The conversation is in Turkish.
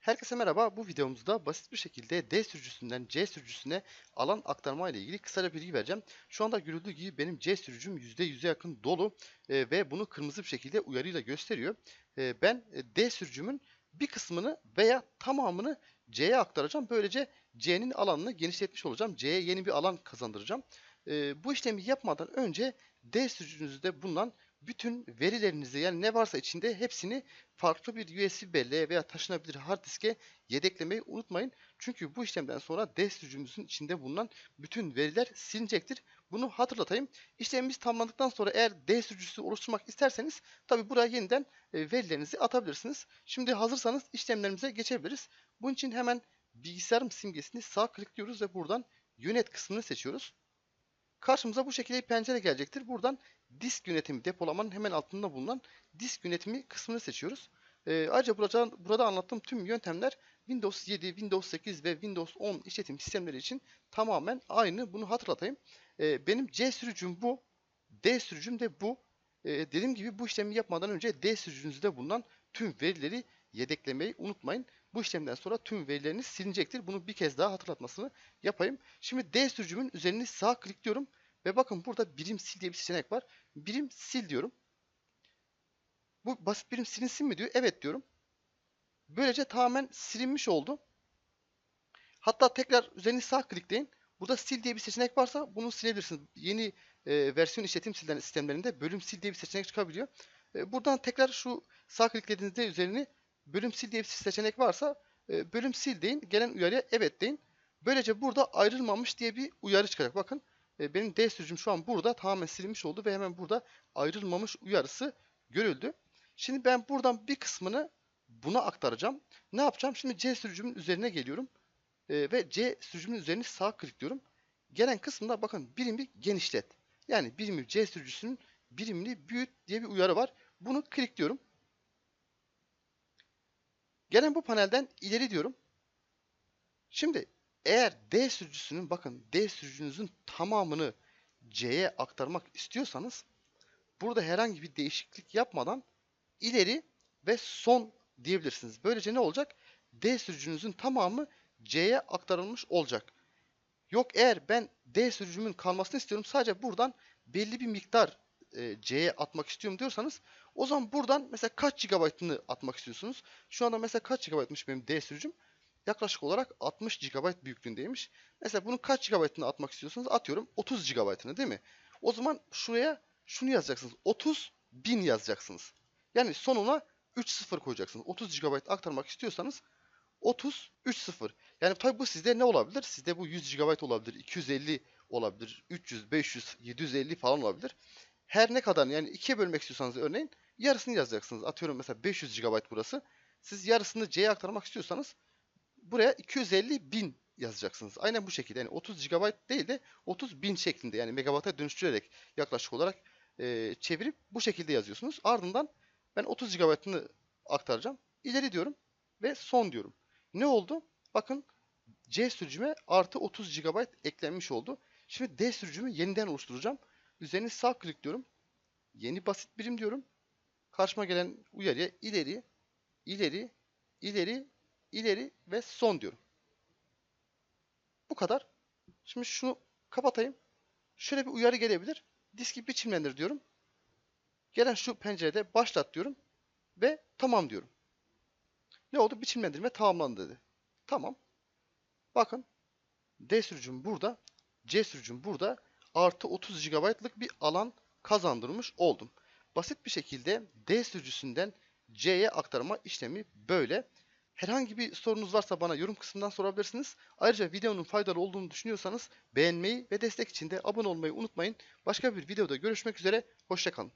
Herkese merhaba. Bu videomuzda basit bir şekilde D sürücüsünden C sürücüsüne alan aktarma ile ilgili kısaca bilgi vereceğim. Şu anda görüldüğü gibi benim C sürücüm %100'e yakın dolu e, ve bunu kırmızı bir şekilde uyarıyla gösteriyor. E, ben e, D sürücümün bir kısmını veya tamamını C'ye aktaracağım. Böylece C'nin alanını genişletmiş olacağım. C'ye yeni bir alan kazandıracağım. Bu işlemi yapmadan önce D sürücünüzde bulunan bütün verilerinizi yani ne varsa içinde hepsini farklı bir USB belleğe veya taşınabilir hard diske yedeklemeyi unutmayın. Çünkü bu işlemden sonra D sürücümüzün içinde bulunan bütün veriler silinecektir. Bunu hatırlatayım. İşlemimiz tamamlandıktan sonra eğer D sürücüsü oluşturmak isterseniz tabi buraya yeniden e, verilerinizi atabilirsiniz. Şimdi hazırsanız işlemlerimize geçebiliriz. Bunun için hemen bilgisayarım simgesini sağ klikliyoruz ve buradan yönet kısmını seçiyoruz. Karşımıza bu şekilde bir pencere gelecektir. Buradan disk yönetimi depolamanın hemen altında bulunan disk yönetimi kısmını seçiyoruz. Ee, ayrıca burada, burada anlattığım tüm yöntemler Windows 7, Windows 8 ve Windows 10 işletim sistemleri için tamamen aynı. Bunu hatırlatayım. Ee, benim C sürücüm bu. D sürücüm de bu. Ee, dediğim gibi bu işlemi yapmadan önce D sürücünüzde bulunan tüm verileri yedeklemeyi unutmayın. Bu işlemden sonra tüm verileriniz silinecektir. Bunu bir kez daha hatırlatmasını yapayım. Şimdi D sürücümün üzerini sağ klikliyorum. Ve bakın burada birim sil diye bir seçenek var. Birim sil diyorum. Bu basit birim silinsin mi diyor. Evet diyorum. Böylece tamamen silinmiş oldu. Hatta tekrar üzerini sağ klikleyin. Burada sil diye bir seçenek varsa bunu silebilirsiniz. Yeni e, versiyon işletim sistemlerinde bölüm sil diye bir seçenek çıkabiliyor. E, buradan tekrar şu sağ kliklediğinizde üzerini bölüm sil diye bir seçenek varsa e, bölüm sil deyin. Gelen uyarıya evet deyin. Böylece burada ayrılmamış diye bir uyarı çıkacak. Bakın e, benim D sürücüm şu an burada tamamen silinmiş oldu ve hemen burada ayrılmamış uyarısı görüldü. Şimdi ben buradan bir kısmını buna aktaracağım. Ne yapacağım? Şimdi C sürücümün üzerine geliyorum. E, ve C sürücümün üzerini sağ klikliyorum. Gelen kısımda bakın birimi genişlet. Yani birimi C sürücüsünün birimini büyüt diye bir uyarı var. Bunu klikliyorum. Gelen bu panelden ileri diyorum. Şimdi eğer D sürücüsünün bakın D sürücünüzün tamamını C'ye aktarmak istiyorsanız burada herhangi bir değişiklik yapmadan ileri ve son diyebilirsiniz. Böylece ne olacak? D sürücünüzün tamamı C'ye aktarılmış olacak. Yok eğer ben D sürücümün kalmasını istiyorum sadece buradan belli bir miktar e, C'ye atmak istiyorum diyorsanız o zaman buradan mesela kaç GB'ını atmak istiyorsunuz? Şu anda mesela kaç GB'mış benim D sürücüm? yaklaşık olarak 60 GB büyüklüğündeymiş. Mesela bunun kaç GB'ını atmak istiyorsanız atıyorum 30 GB'ını değil mi? O zaman şuraya şunu yazacaksınız. 30 bin yazacaksınız. Yani sonuna 3 sıfır koyacaksınız. 30 GB aktarmak istiyorsanız 30 3 sıfır. Yani tabi bu sizde ne olabilir? Sizde bu 100 GB olabilir, 250 olabilir, 300, 500, 750 falan olabilir. Her ne kadar yani ikiye bölmek istiyorsanız örneğin yarısını yazacaksınız. Atıyorum mesela 500 GB burası. Siz yarısını C'ye aktarmak istiyorsanız buraya 250 bin yazacaksınız. Aynen bu şekilde. Yani 30 GB değil de 30 bin şeklinde yani megabata dönüştürerek yaklaşık olarak e, çevirip bu şekilde yazıyorsunuz. Ardından ben 30 GB'ını aktaracağım. İleri diyorum ve son diyorum. Ne oldu? Bakın C sürücüme artı 30 GB eklenmiş oldu. Şimdi D sürücümü yeniden oluşturacağım. Üzerini sağ klikliyorum. Yeni basit birim diyorum. Karşıma gelen uyarıya ileri, ileri, ileri ileri ve son diyorum. Bu kadar. Şimdi şunu kapatayım. Şöyle bir uyarı gelebilir. Diski biçimlendir diyorum. Gelen şu pencerede başlat diyorum. Ve tamam diyorum. Ne oldu? Biçimlendirme tamamlandı dedi. Tamam. Bakın. D sürücüm burada. C sürücüm burada. Artı 30 GB'lık bir alan kazandırmış oldum. Basit bir şekilde D sürücüsünden C'ye aktarma işlemi böyle. Herhangi bir sorunuz varsa bana yorum kısmından sorabilirsiniz. Ayrıca videonun faydalı olduğunu düşünüyorsanız beğenmeyi ve destek için de abone olmayı unutmayın. Başka bir videoda görüşmek üzere, hoşçakalın.